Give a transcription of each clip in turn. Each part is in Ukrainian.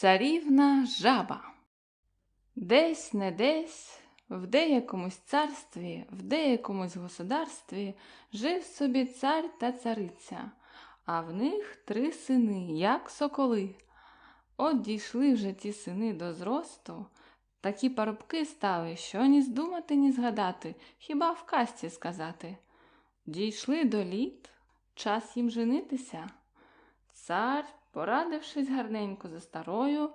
Царівна жаба. Десь не десь, в деякомусь царстві, в деякомусь государстві жив собі цар та цариця, а в них три сини, як соколи. От дійшли вже ті сини до зросту, такі парубки стали, що ні здумати, ні згадати, хіба в казці сказати. Дійшли до літ, час їм женитися. Цар, порадившись гарненько за старою,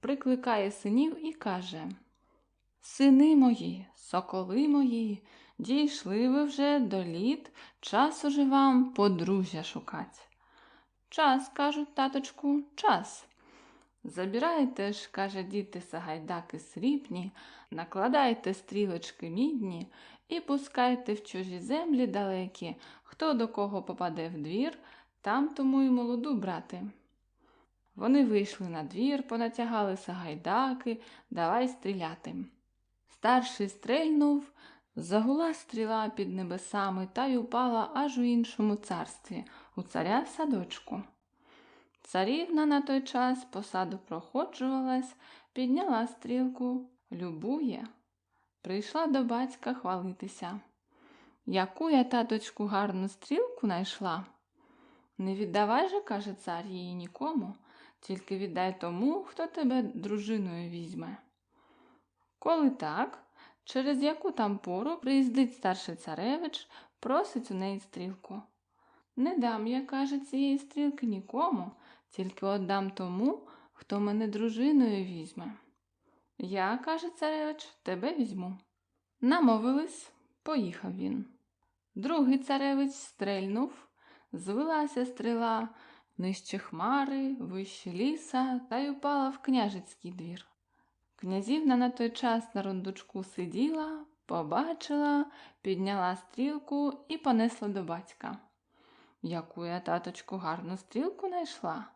прикликає синів і каже Сини мої, соколи мої, дійшли ви вже до літ, час уже вам подружжя шукать. Час, кажуть, таточку, час. Забирайте ж, каже діти сагайдаки срібні, накладайте стрілочки мідні і пускайте в чужі землі далекі, хто до кого попаде в двір, там тому й молоду брати. Вони вийшли на двір, понатягали сагайдаки, давай стріляти. Старший стрельнув, загула стріла під небесами та й упала аж у іншому царстві, у царя в садочку. Царівна на той час по саду проходжувалась, підняла стрілку, любує, прийшла до батька хвалитися. Яку я, таточку, гарну стрілку найшла? Не віддавай же, каже цар, її нікому, тільки віддай тому, хто тебе дружиною візьме. Коли так, через яку там пору приїздить старший царевич, просить у неї стрілку. Не дам я, каже, цієї стрілки нікому, тільки отдам тому, хто мене дружиною візьме. Я, каже царевич, тебе візьму. Намовились, поїхав він. Другий царевич стрельнув, звелася стріла нижче хмари, вище ліса та й упала в княжицький двір. Князівна на той час на рундучку сиділа, побачила, підняла стрілку і понесла до батька. Яку я, таточку, гарну стрілку найшла?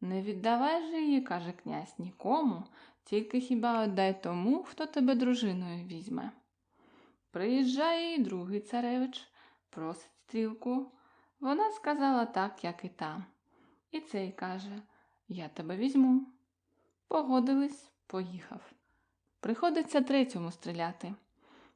Не віддавай же її, каже князь, нікому, тільки хіба отдай тому, хто тебе дружиною візьме. Приїжджає і другий царевич, просить стрілку. Вона сказала так, як і та. І цей каже Я тебе візьму. Погодились, поїхав. Приходиться третьому стріляти.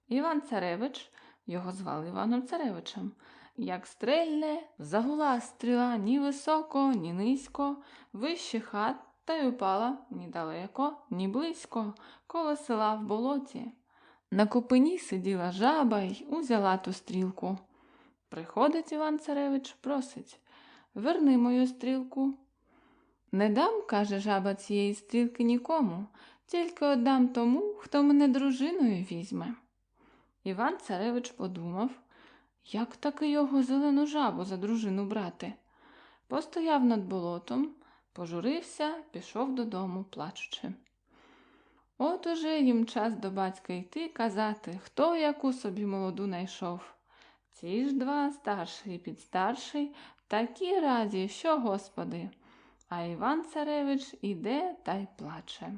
Іван Царевич, його звали Іваном Царевичем, як стрельне, загула стріла ні високо, ні низько, вище хат та й упала ні далеко, ні близько, коло села в болоті. На купині сиділа жаба й узяла ту стрілку. Приходить Іван Царевич, просить Верни мою стрілку. Не дам, каже жаба, цієї стрілки нікому, тільки отдам тому, хто мене дружиною візьме. Іван Царевич подумав, як таки його зелену жабу за дружину брати. Постояв над болотом, пожурився, пішов додому, плачучи. От уже їм час до батька йти казати, хто яку собі молоду найшов. Ці ж два, старший і підстарший, такі раді, що господи. А Іван Царевич іде та й плаче.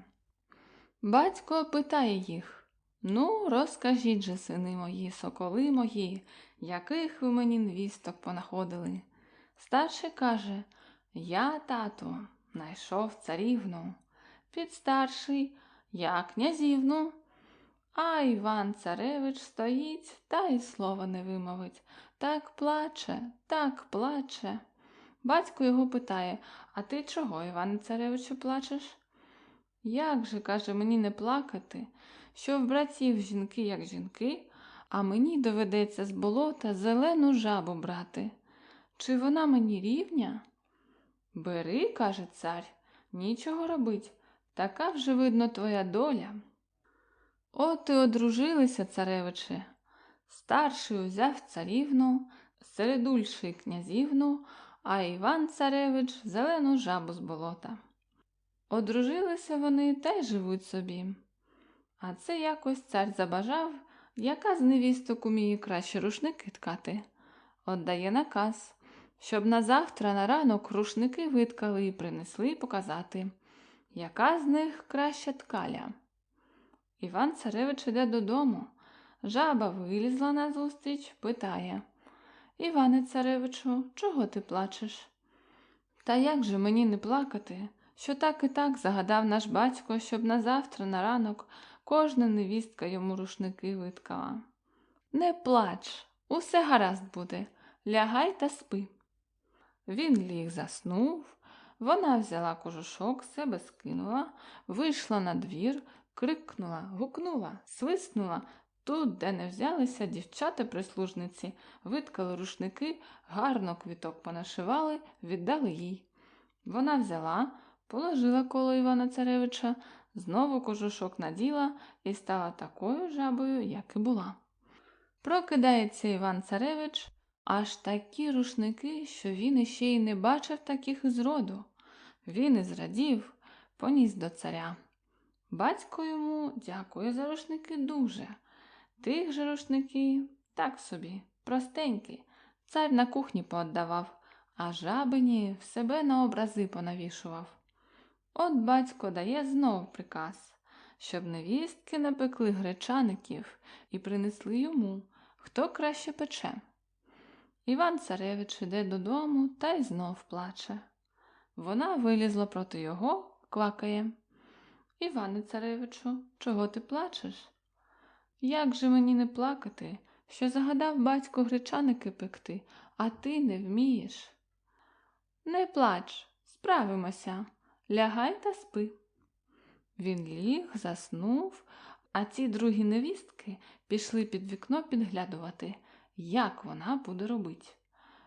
Батько питає їх Ну, розкажіть же, сини мої, соколи мої, яких ви мені невісток понаходили. Старший каже Я, тато, найшов царівну. Підстарший я князівну. А Іван Царевич стоїть та й слова не вимовить. Так плаче, так плаче. Батько його питає А ти чого, Іване Царевичу, плачеш? Як же, каже, мені не плакати, що в братів жінки, як жінки, а мені доведеться з болота зелену жабу брати. Чи вона мені рівня? Бери, каже цар, нічого робить, така вже, видно, твоя доля. От і одружилися, царевиче. Старший узяв царівну, середульший князівну, а Іван Царевич зелену жабу з болота. Одружилися вони та й живуть собі. А це якось цар забажав, яка з невісток уміє краще рушники ткати. Отдає наказ, щоб на завтра на ранок рушники виткали і принесли показати, яка з них краща ткаля. Іван Царевич іде додому. Жаба вилізла назустріч, питає Іване Царевичу, чого ти плачеш? Та як же мені не плакати, що так і так загадав наш батько, щоб на завтра на ранок кожна невістка йому рушники виткала. Не плач, усе гаразд буде, лягай та спи. Він ліг заснув, вона взяла кожушок, себе скинула, вийшла на двір, крикнула, гукнула, свиснула. Тут, де не взялися дівчата-прислужниці, виткали рушники, гарно квіток понашивали, віддали їй. Вона взяла, положила коло Івана Царевича, знову кожушок наділа і стала такою жабою, як і була. Прокидається Іван Царевич, аж такі рушники, що він іще й не бачив таких із роду. Він і зрадів, поніс до царя. Батько йому дякує за рушники дуже. Тих же рушники так собі, простенькі. Цар на кухні пооддавав, а жабині в себе на образи понавішував. От батько дає знов приказ, щоб невістки напекли гречаників і принесли йому, хто краще пече. Іван Царевич іде додому та й знов плаче. Вона вилізла проти його, квакає. Іване Царевичу, чого ти плачеш? Як же мені не плакати, що загадав батько гречаники пекти, а ти не вмієш? Не плач, справимося, лягай та спи. Він ліг, заснув, а ці другі невістки пішли під вікно підглядувати, як вона буде робити.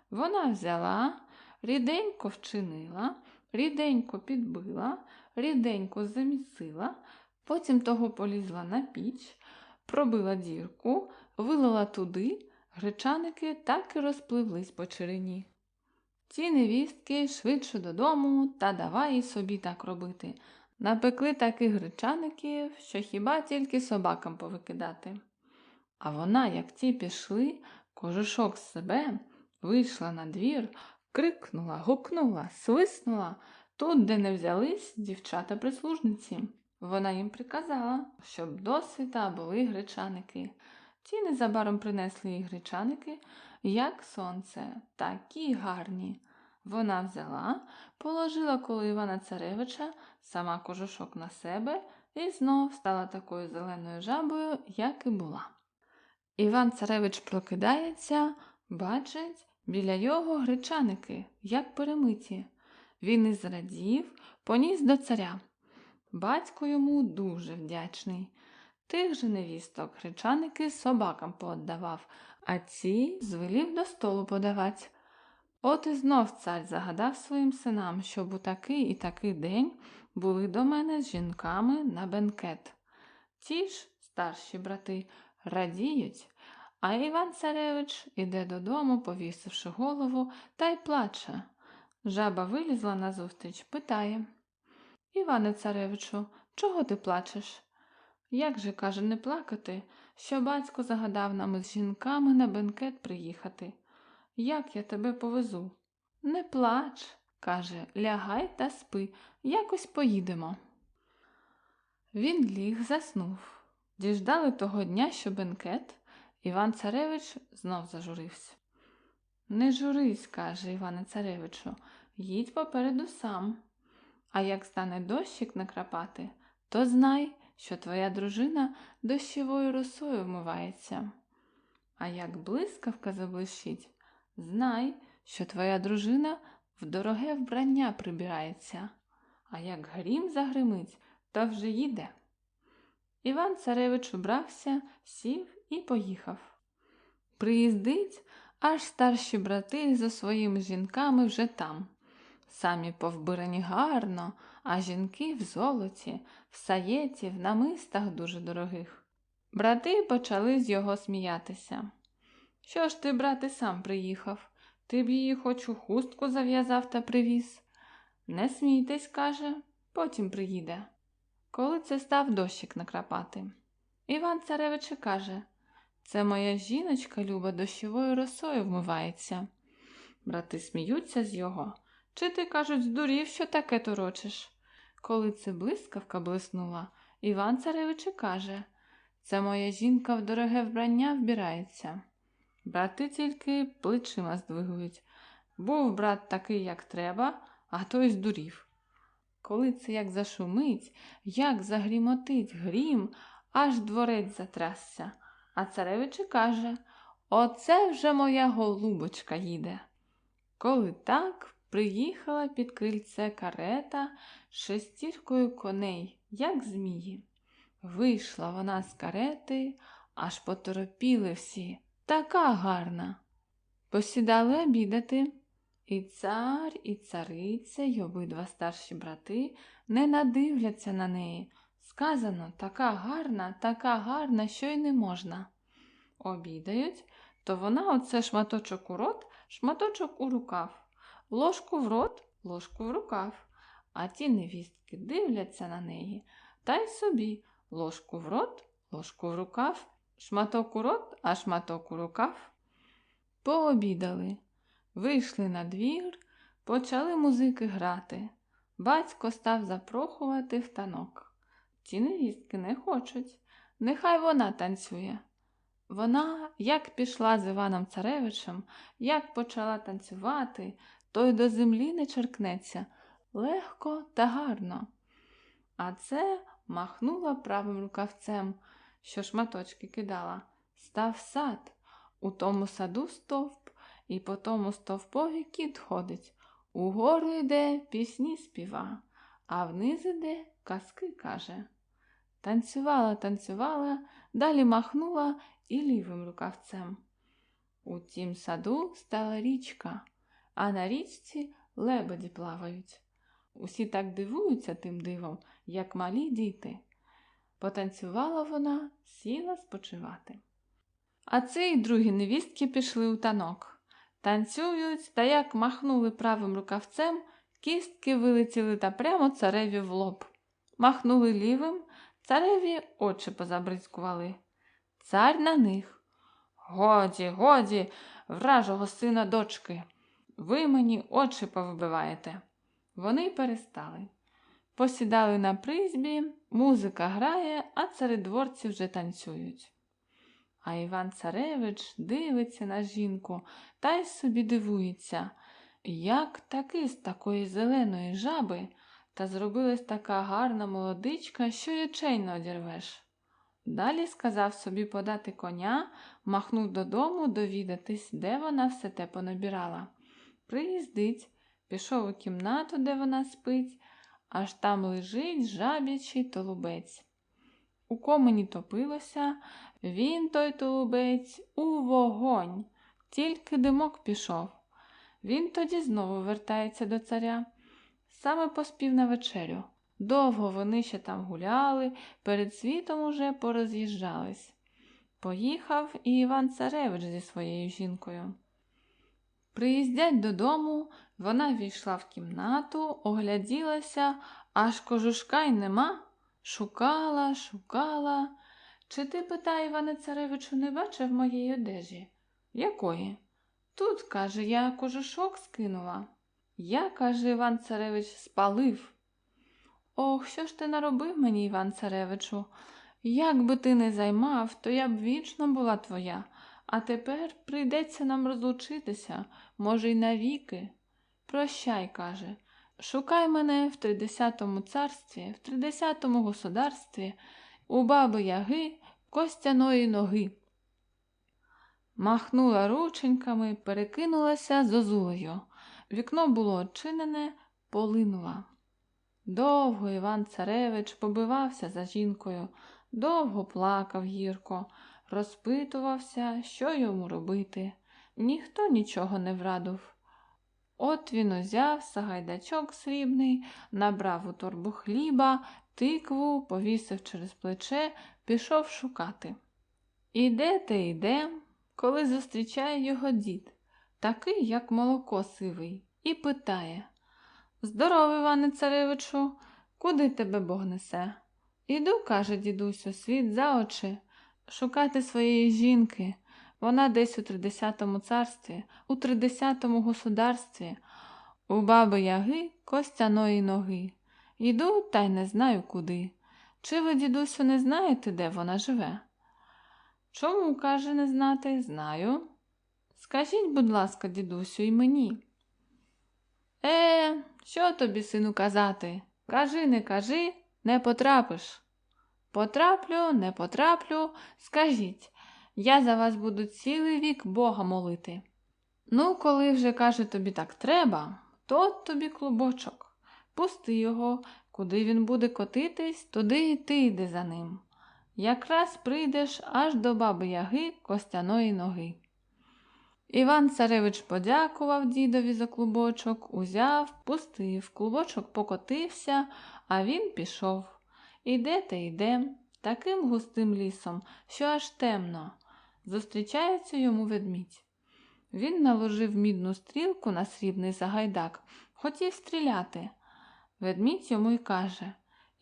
Вона взяла, ріденько вчинила, ріденько підбила, ріденько замісила, потім того полізла на піч, пробила дірку, вилила туди, гречаники так і розпливлись по черені. Ті невістки швидше додому та давай собі так робити. Напекли таких гречаників, що хіба тільки собакам повикидати. А вона, як ті пішли, кожушок з себе, вийшла на двір, крикнула, гукнула, свиснула тут, де не взялись дівчата-прислужниці. Вона їм приказала, щоб досвіта були гречаники. Ті незабаром принесли їй гречаники, як сонце, такі гарні. Вона взяла, положила коло Івана Царевича, сама кожушок на себе і знов стала такою зеленою жабою, як і була. Іван Царевич прокидається, бачить біля його гречаники, як перемиті. Він і зрадів, поніс до царя. Батько йому дуже вдячний. Тих же невісток гречаники собакам пооддавав, а ці звелів до столу подавать. От і знов цар загадав своїм синам, щоб у такий і такий день були до мене з жінками на бенкет. Ті ж, старші брати, радіють, а Іван Царевич іде додому, повісивши голову, та й плаче. Жаба вилізла назустріч, питає Іване Царевичу, чого ти плачеш? Як же, каже, не плакати, що батько загадав нам із жінками на бенкет приїхати? Як я тебе повезу? Не плач, каже, лягай та спи, якось поїдемо. Він ліг, заснув. Діждали того дня, що бенкет, Іван Царевич знов зажурився. Не журись, каже Іване Царевичу, їдь попереду сам. А як стане дощик накрапати, то знай, що твоя дружина дощовою росою вмивається. А як блискавка заблищить, знай, що твоя дружина в дороге вбрання прибирається, а як грім загримить, то вже їде. Іван Царевич убрався, сів і поїхав. Приїздить, аж старші брати за своїми жінками вже там. Самі повбирані гарно, а жінки в золоті, в саєті, в намистах дуже дорогих. Брати почали з його сміятися. Що ж ти, брате, сам приїхав? Ти б її хоч у хустку зав'язав та привіз. Не смійтесь, каже, потім приїде. Коли це став дощик накрапати. Іван Царевич каже це моя жіночка Люба дощовою росою вмивається. Брати сміються з його. Чи ти, кажуть, здурів, що таке торочиш? Коли це блискавка блиснула, Іван Царевич каже це моя жінка в дороге вбрання вбирається. Брати тільки плечима здвигують. Був брат такий, як треба, а той здурів. Коли це як зашумить, як загрімотить грім, аж дворець затрясся. А царевич каже Оце вже моя голубочка їде. Коли так, приїхала під крильце карета з шестіркою коней, як змії. Вийшла вона з карети, аж поторопіли всі, така гарна. Посідали обідати, і цар, і цариця, й обидва старші брати не надивляться на неї. Сказано, така гарна, така гарна, що й не можна. Обідають, то вона оце шматочок у рот, шматочок у рукав, ложку в рот, ложку в рукав. А ті невістки дивляться на неї, та й собі ложку в рот, ложку в рукав, шматок у рот, а шматок у рукав. Пообідали, вийшли на двір, почали музики грати. Батько став запрохувати в танок. Ті невістки не хочуть, нехай вона танцює. Вона, як пішла з Іваном Царевичем, як почала танцювати, то й до землі не черкнеться легко та гарно. А це махнула правим рукавцем, що шматочки кидала, став сад. У тому саду стовп, і по тому стовпові кіт ходить. Угору йде, пісні співа, а вниз іде казки каже. Танцювала, танцювала, далі махнула і лівим рукавцем. У тім саду стала річка, а на річці лебеді плавають. Усі так дивуються тим дивом, як малі діти. Потанцювала вона, сіла спочивати. А це й другі невістки пішли у танок. Танцюють та як махнули правим рукавцем, кістки вилетіли та прямо цареві в лоб. Махнули лівим, цареві очі позабризкували. Цар на них. Годі, годі, вражого сина дочки. Ви мені очі повибиваєте. Вони перестали. Посідали на призьбі, музика грає, а царедворці вже танцюють. А Іван Царевич дивиться на жінку та й собі дивується, як таки з такої зеленої жаби та зробилась така гарна молодичка, що й не одірвеш. Далі сказав собі подати коня, махнув додому довідатись, де вона все те понабирала. Приїздить, пішов у кімнату, де вона спить, аж там лежить жабячий толубець. У комені топилося, він той тулубець у вогонь, тільки димок пішов. Він тоді знову вертається до царя. Саме поспів на вечерю. Довго вони ще там гуляли, перед світом уже пороз'їжджались. Поїхав і Іван Царевич зі своєю жінкою. Приїздять додому, вона війшла в кімнату, огляділася, аж кожушка й нема. Шукала, шукала. Чи ти, питає Іване Царевичу, не бачив моєї одежі? Якої? Тут, каже, я кожушок скинула. Я, каже Іван Царевич, спалив. Ох, що ж ти наробив мені, Іван Царевичу? Як би ти не займав, то я б вічно була твоя, а тепер прийдеться нам розлучитися, може, й навіки. Прощай, каже, шукай мене в тридесятому царстві, в тридесятому государстві, у баби яги костяної ноги. Махнула рученьками, перекинулася зозулею. Вікно було очинене, полинула. Довго Іван Царевич побивався за жінкою, довго плакав гірко, розпитувався, що йому робити. Ніхто нічого не врадив. От він узяв сагайдачок срібний, набрав у торбу хліба, тикву, повісив через плече, пішов шукати. Іде те йде, коли зустрічає його дід, такий, як молоко сивий, і питає Здорово, Іване Царевичу, куди тебе Бог несе? Іду, каже дідусю, світ за очі, шукати своєї жінки. Вона десь у тридесятому царстві, у тридесятому государстві, у баби яги костяної ноги. Іду та й не знаю куди. Чи ви, дідусю, не знаєте, де вона живе? Чому, каже, не знати? Знаю. Скажіть, будь ласка, дідусю, і мені. Е, що тобі, сину, казати? Кажи, не кажи, не потрапиш. Потраплю, не потраплю, скажіть, я за вас буду цілий вік Бога молити. Ну, коли вже, каже, тобі так треба, то тобі клубочок. Пусти його, куди він буде котитись, туди і ти йди за ним. Якраз прийдеш аж до баби яги костяної ноги. Іван Царевич подякував дідові за клубочок, узяв, пустив, клубочок покотився, а він пішов. Іде та йде, таким густим лісом, що аж темно. Зустрічається йому ведмідь. Він наложив мідну стрілку на срібний загайдак, хотів стріляти. Ведмідь йому й каже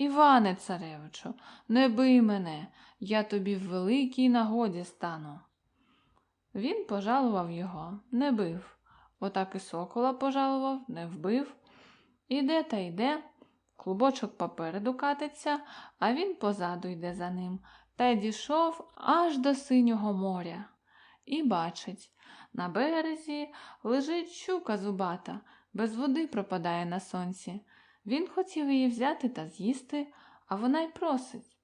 Іване царевичу, не бий мене, я тобі в великій нагоді стану. Він пожалував його, не бив. Отак і сокола пожалував, не вбив. Іде та йде, клубочок попереду катиться, а він позаду йде за ним, та й дійшов аж до синього моря. І бачить, на березі лежить щука зубата, без води пропадає на сонці. Він хотів її взяти та з'їсти, а вона й просить.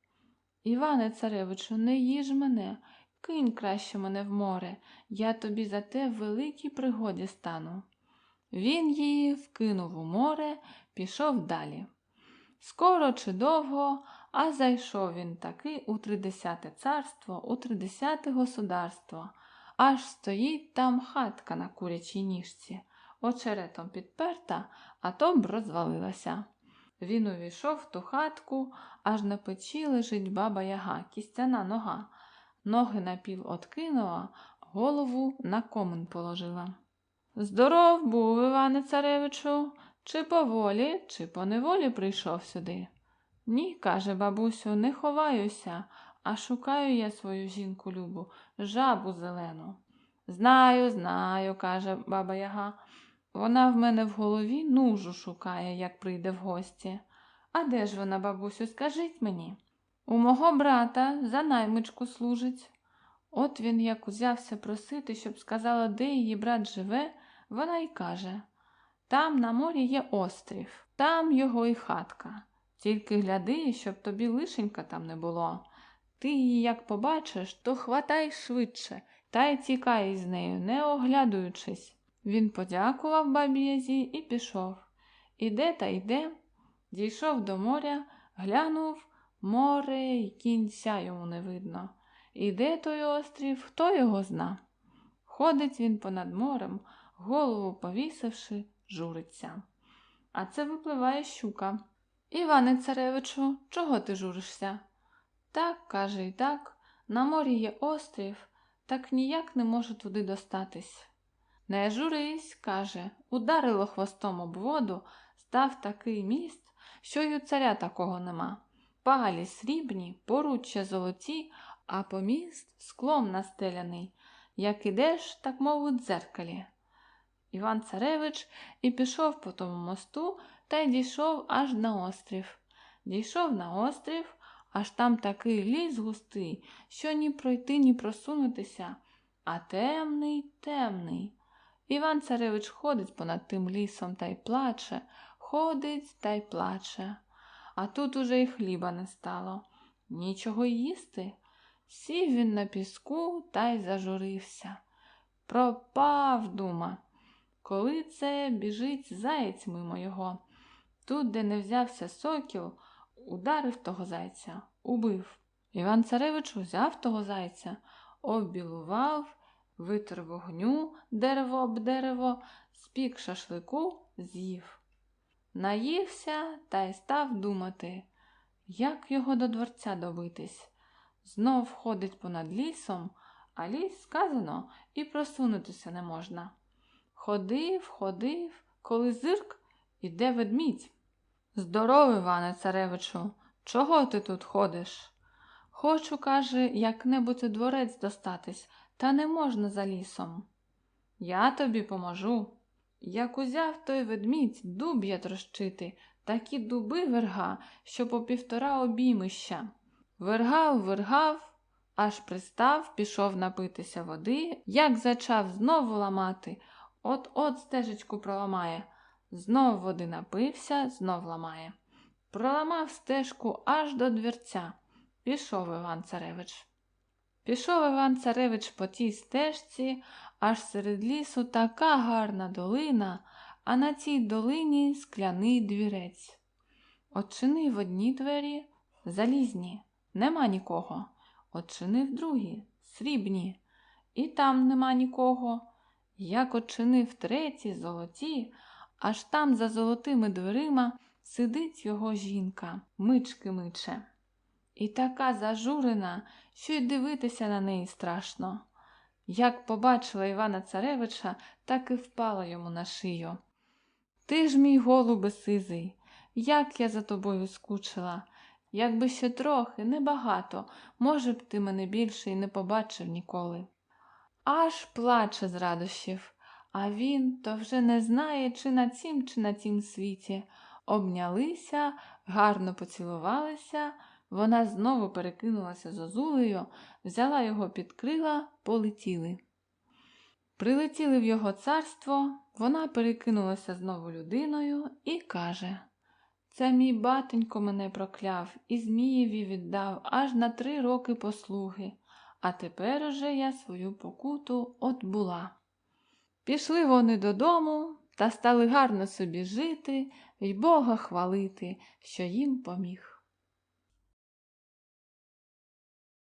Іване царевичу, не їж мене, кинь краще мене в море, я тобі за те в великій пригоді стану. Він її вкинув у море, пішов далі. Скоро чи довго, а зайшов він таки у тридесяте царство, у тридесяте государство, аж стоїть там хатка на курячій ніжці, очеретом підперта, а то б розвалилася. Він увійшов в ту хатку, аж на печі лежить баба яга, кістяна нога. Ноги напіл откинула, голову на комин положила. Здоров був, Іване Царевичу, чи по волі, чи по неволі прийшов сюди. Ні, каже бабусю, не ховаюся, а шукаю я свою жінку любу, жабу зелену. Знаю, знаю, каже баба Яга. Вона в мене в голові нужу шукає, як прийде в гості. А де ж вона, бабусю, скажіть мені? У мого брата за наймичку служить. От він як узявся просити, щоб сказала, де її брат живе, вона й каже там на морі є острів, там його і хатка. Тільки гляди, щоб тобі лишенька там не було. Ти її як побачиш, то хватай швидше та й тікай з нею, не оглядуючись. Він подякував бабі і пішов. Іде та йде, дійшов до моря, глянув море й кінця йому не видно. Іде той острів, хто його зна. Ходить він понад морем, голову повісивши, журиться. А це випливає щука. Іване царевичу, чого ти журишся? Так, каже, і так, на морі є острів, так ніяк не можу туди достатись. Не журись, каже, ударило хвостом об воду, став такий міст, що й у царя такого нема. Палі срібні, поруччя золоті, а поміст склом настеляний. Як ідеш, так мов у дзеркалі. Іван Царевич і пішов по тому мосту та й дійшов аж на острів. Дійшов на острів, аж там такий ліс густий, що ні пройти, ні просунутися, а темний, темний. Іван Царевич ходить понад тим лісом та й плаче, ходить та й плаче. А тут уже й хліба не стало. Нічого їсти. Сів він на піску та й зажурився. Пропав, дума. Коли це біжить заєць мимо його. Тут, де не взявся сокіл, ударив того зайця, убив. Іван Царевич узяв того зайця, оббілував, витер вогню дерево об дерево, спік шашлику, з'їв. Наївся та й став думати, як його до дворця добитись. Знов ходить понад лісом, а ліс сказано і просунутися не можна. Ходив, ходив, коли зирк іде ведмідь. Здоров, Іване Царевичу, чого ти тут ходиш? Хочу, каже, як-небудь у дворець достатись, та не можна за лісом. Я тобі поможу. Як узяв той ведмідь дуб'я трощити, такі дуби верга, що по півтора обіймища. Вергав, вергав, аж пристав, пішов напитися води, як зачав знову ламати, от от стежечку проламає. Знов води напився, знов ламає. проламав стежку аж до двірця. Пішов Іван Царевич. Пішов Іван Царевич по тій стежці, аж серед лісу така гарна долина, а на цій долині скляний двірець. Очинив одні двері, залізні, нема нікого. Очинив другі, срібні, і там нема нікого. Як очинив треті, золоті, аж там за золотими дверима сидить його жінка, мички миче. І така зажурена, що й дивитися на неї страшно. Як побачила Івана Царевича, так і впала йому на шию. Ти ж, мій голубе сизий, як я за тобою скучила. Якби ще трохи, небагато, може б ти мене більше й не побачив ніколи. Аж плаче з радощів, а він то вже не знає, чи на цім, чи на тім світі. Обнялися, гарно поцілувалися, вона знову перекинулася зозулею, взяла його під крила, полетіли. Прилетіли в його царство, вона перекинулася знову людиною і каже Це мій батенько мене прокляв і Змієві віддав аж на три роки послуги, а тепер уже я свою покуту отбула. Пішли вони додому та стали гарно собі жити й Бога хвалити, що їм поміг.